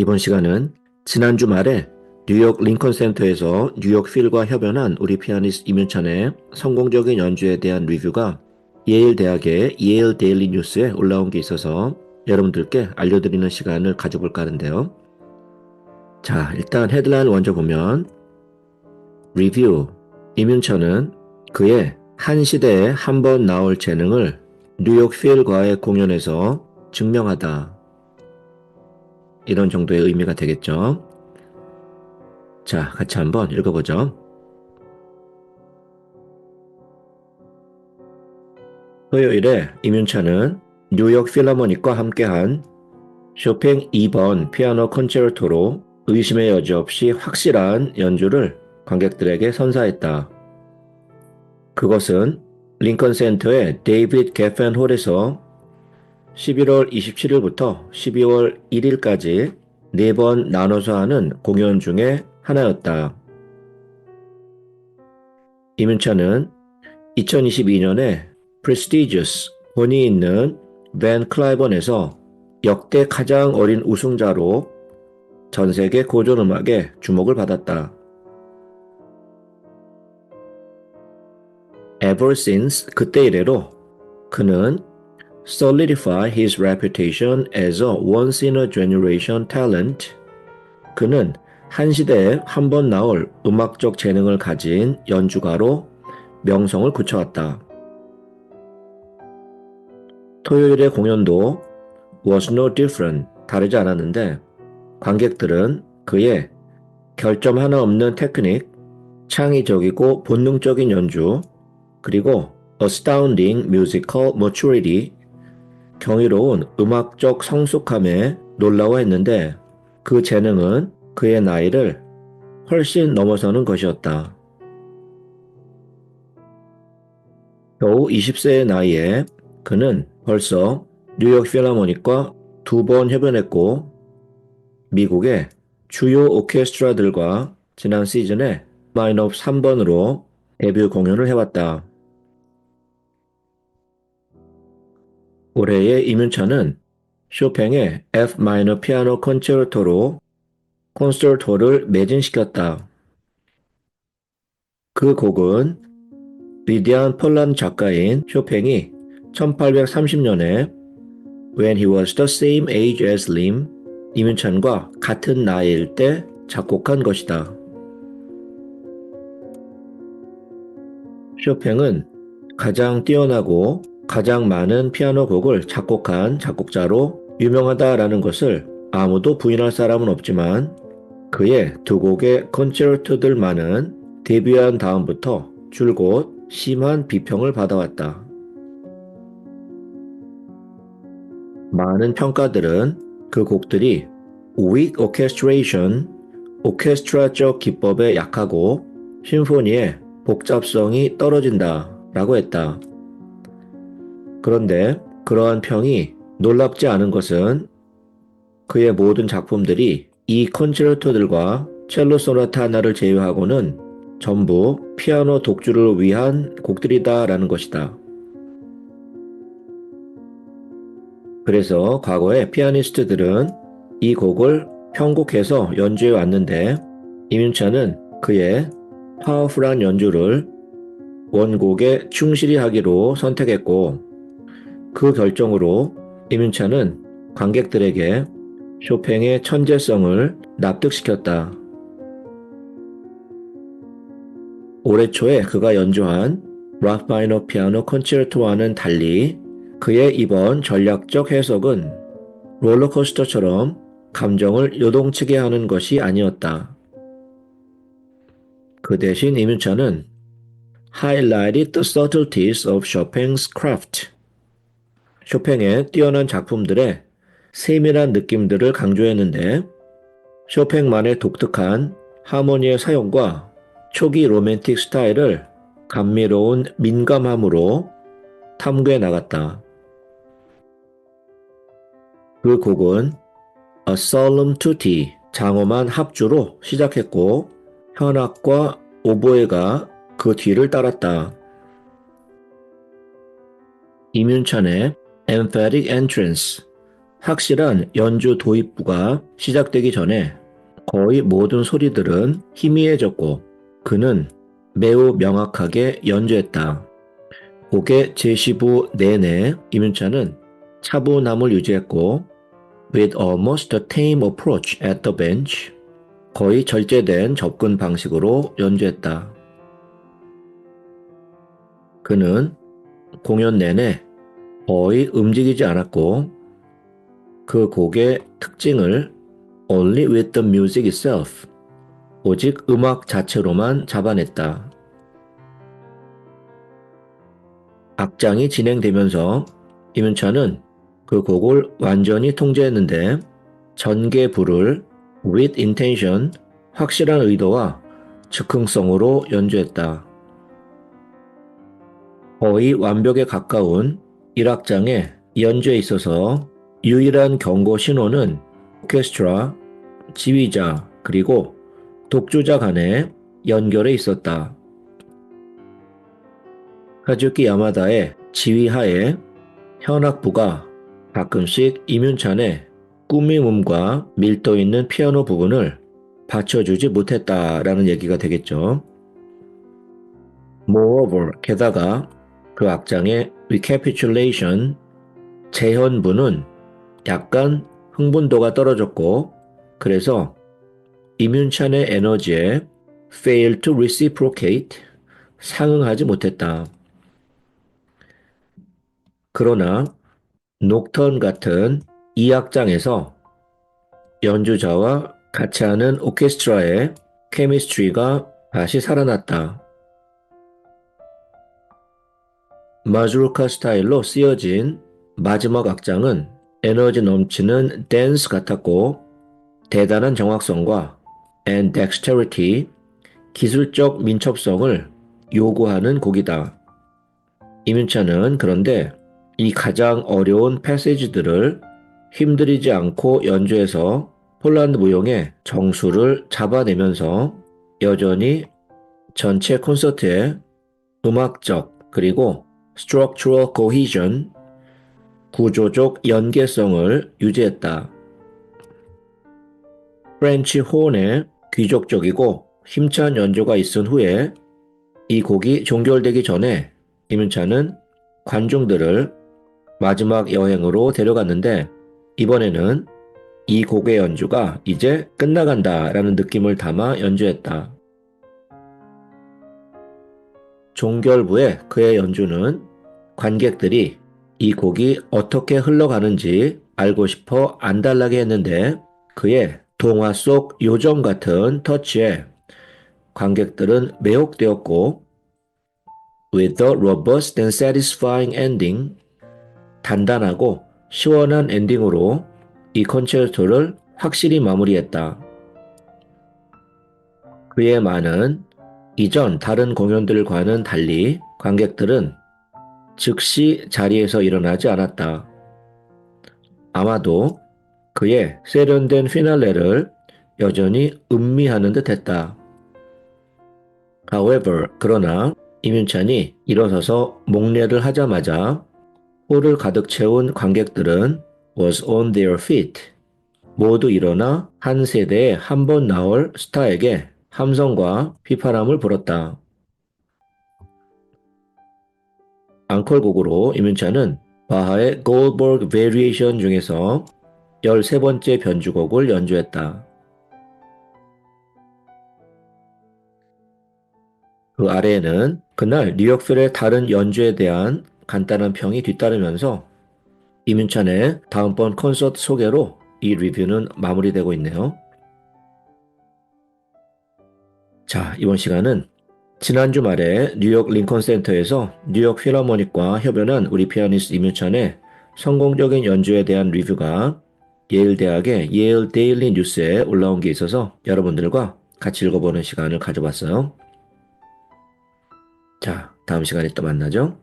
이번 시간은 지난주 말에 뉴욕 링컨 센터에서 뉴욕 필과 협연한 우리 피아니스트 임윤찬의 성공적인 연주에 대한 리뷰가 예일 대학의 예일 데일리 뉴스에 올라온 게 있어서 여러분들께 알려드리는 시간을 가져볼까 하는데요. 자, 일단 헤드라인을 먼저 보면 리뷰 임윤찬은 그의 한 시대에 한 번 나올 재능을 뉴욕 필과의 공연에서 증명하다. 이런 정도의 의미가 되겠죠. 자, 같이 한번 읽어보죠. 토요일에 임윤찬은 뉴욕 필라모닉과 함께한 쇼팽 2번 피아노 콘체르토로 의심의 여지 없이 확실한 연주를 관객들에게 선사했다. 그것은 링컨 센터의 데이비드 개펜 홀에서 11월 27일부터 12월 1일까지 네 번 나눠서 하는 공연 중에 하나였다. 이문찬은 2022년에 Prestigious 본이 있는 밴 클라이번에서 역대 가장 어린 우승자로 전 세계 고전 음악에 주목을 받았다. Ever since 그때 이래로 그는 solidify his reputation as a once in a generation talent. 그는 한 시대에 한 번 나올 음악적 재능을 가진 연주가로 명성을 굳혀왔다. 토요일의 공연도 was no different, 다르지 않았는데 관객들은 그의 결점 하나 없는 테크닉, 창의적이고 본능적인 연주, 그리고 astounding musical maturity, 경이로운 음악적 성숙함에 놀라워했는데 그 재능은 그의 나이를 훨씬 넘어서는 것이었다. 겨우 20세의 나이에 그는 벌써 뉴욕 필라모닉과 두 번 협연했고 미국의 주요 오케스트라들과 지난 시즌에 마이너 3번으로 데뷔 공연을 해왔다. 올해의 이문찬은 쇼팽의 F 마이너 피아노 콘체르토로 콘서트를 매진시켰다. 그 곡은 리디안 폴란 작가인 쇼팽이 1830년에 When he was the same age as Lim, 이문찬과 같은 나이일 때 작곡한 것이다. 쇼팽은 가장 뛰어나고 가장 많은 피아노 곡을 작곡한 작곡자로 유명하다라는 것을 아무도 부인할 사람은 없지만 그의 두 곡의 콘체르토들만은 데뷔한 다음부터 줄곧 심한 비평을 받아왔다. 많은 평가들은 그 곡들이 weak orchestration, 오케스트라적 기법에 약하고 심포니의 복잡성이 떨어진다 라고 했다. 그런데 그러한 평이 놀랍지 않은 것은 그의 모든 작품들이 이 콘체르토들과 첼로 소나타 하나를 제외하고는 전부 피아노 독주를 위한 곡들이다라는 것이다. 그래서 과거에 피아니스트들은 이 곡을 편곡해서 연주해 왔는데 이민찬은 그의 파워풀한 연주를 원곡에 충실히 하기로 선택했고 그 결정으로 이민찬은 관객들에게 쇼팽의 천재성을 납득시켰다. 올해 초에 그가 연주한 라파이노 피아노 콘체르토와는 달리 그의 이번 전략적 해석은 롤러코스터처럼 감정을 요동치게 하는 것이 아니었다. 그 대신 이민찬은 highlighted the subtleties of Chopin's craft. 쇼팽의 뛰어난 작품들의 세밀한 느낌들을 강조했는데 쇼팽만의 독특한 하모니의 사용과 초기 로맨틱 스타일을 감미로운 민감함으로 탐구해 나갔다. 그 곡은 A Solemn Tutti 장엄한 합주로 시작했고 현악과 오보에가 그 뒤를 따랐다. 이문찬의 Emphatic Entrance 확실한 연주 도입부가 시작되기 전에 거의 모든 소리들은 희미해졌고 그는 매우 명확하게 연주했다. 곡의 제시부 내내 이문찬은 차분함을 유지했고 with almost a tame approach at the bench 거의 절제된 접근 방식으로 연주했다. 그는 공연 내내 거의 움직이지 않았고 그 곡의 특징을 only with the music itself 오직 음악 자체로만 잡아냈다. 악장이 진행되면서 이문찬은 그 곡을 완전히 통제했는데 전개부를 with intention 확실한 의도와 즉흥성으로 연주했다. 거의 완벽에 가까운 1악장의 연주에 있어서 유일한 경고 신호는 오케스트라, 지휘자, 그리고 독주자 간의 연결에 있었다. 카즈키 야마다의 지휘하에 현악부가 가끔씩 이윤찬의 꾸밈음과 밀도 있는 피아노 부분을 받쳐주지 못했다라는 얘기가 되겠죠. Moreover, 게다가 그 악장의 recapitulation, 재현부는 약간 흥분도가 떨어졌고 그래서 이윤찬의 에너지에 fail to reciprocate, 상응하지 못했다. 그러나 녹턴 같은 이 악장에서 연주자와 같이 하는 오케스트라의 케미스트리가 다시 살아났다. 마주르카 스타일로 쓰여진 마지막 악장은 에너지 넘치는 댄스 같았고 대단한 정확성과 and dexterity, 기술적 민첩성을 요구하는 곡이다. 이민찬은 그런데 이 가장 어려운 패시지들을 힘들이지 않고 연주해서 폴란드 무용의 정수를 잡아내면서 여전히 전체 콘서트의 음악적 그리고 structural cohesion 구조적 연계성을 유지했다. 프렌치 호은의 귀족적이고 힘찬 연주가 있은 후에 이 곡이 종결되기 전에 이문찬은 관중들을 마지막 여행으로 데려갔는데 이번에는 이 곡의 연주가 이제 끝나간다 라는 느낌을 담아 연주했다. 종결부의 그의 연주는 관객들이 이 곡이 어떻게 흘러가는지 알고 싶어 안달나게 했는데 그의 동화 속 요정 같은 터치에 관객들은 매혹되었고 with a robust and satisfying ending 단단하고 시원한 엔딩으로 이 콘체르토를 확실히 마무리했다. 그의 많은 이전 다른 공연들과는 달리 관객들은 즉시 자리에서 일어나지 않았다. 아마도 그의 세련된 피날레를 여전히 음미하는 듯 했다. However, 그러나 이윤찬이 일어서서 목례를 하자마자 홀을 가득 채운 관객들은 was on their feet. 모두 일어나 한 세대에 한 번 나올 스타에게 함성과 휘파람을 불었다. 앙콜곡으로 이문찬은 바하의 Goldberg Variation 중에서 13번째 변주곡을 연주했다. 그 아래에는 그날 뉴욕필의 다른 연주에 대한 간단한 평이 뒤따르면서 이문찬의 다음번 콘서트 소개로 이 리뷰는 마무리되고 있네요. 자, 이번 시간은 지난주 말에 뉴욕 링컨 센터에서 뉴욕 필하모닉과 협연한 우리 피아니스트 이문찬의 성공적인 연주에 대한 리뷰가 예일 대학의 예일 데일리 뉴스에 올라온 게 있어서 여러분들과 같이 읽어보는 시간을 가져봤어요. 자, 다음 시간에 또 만나죠.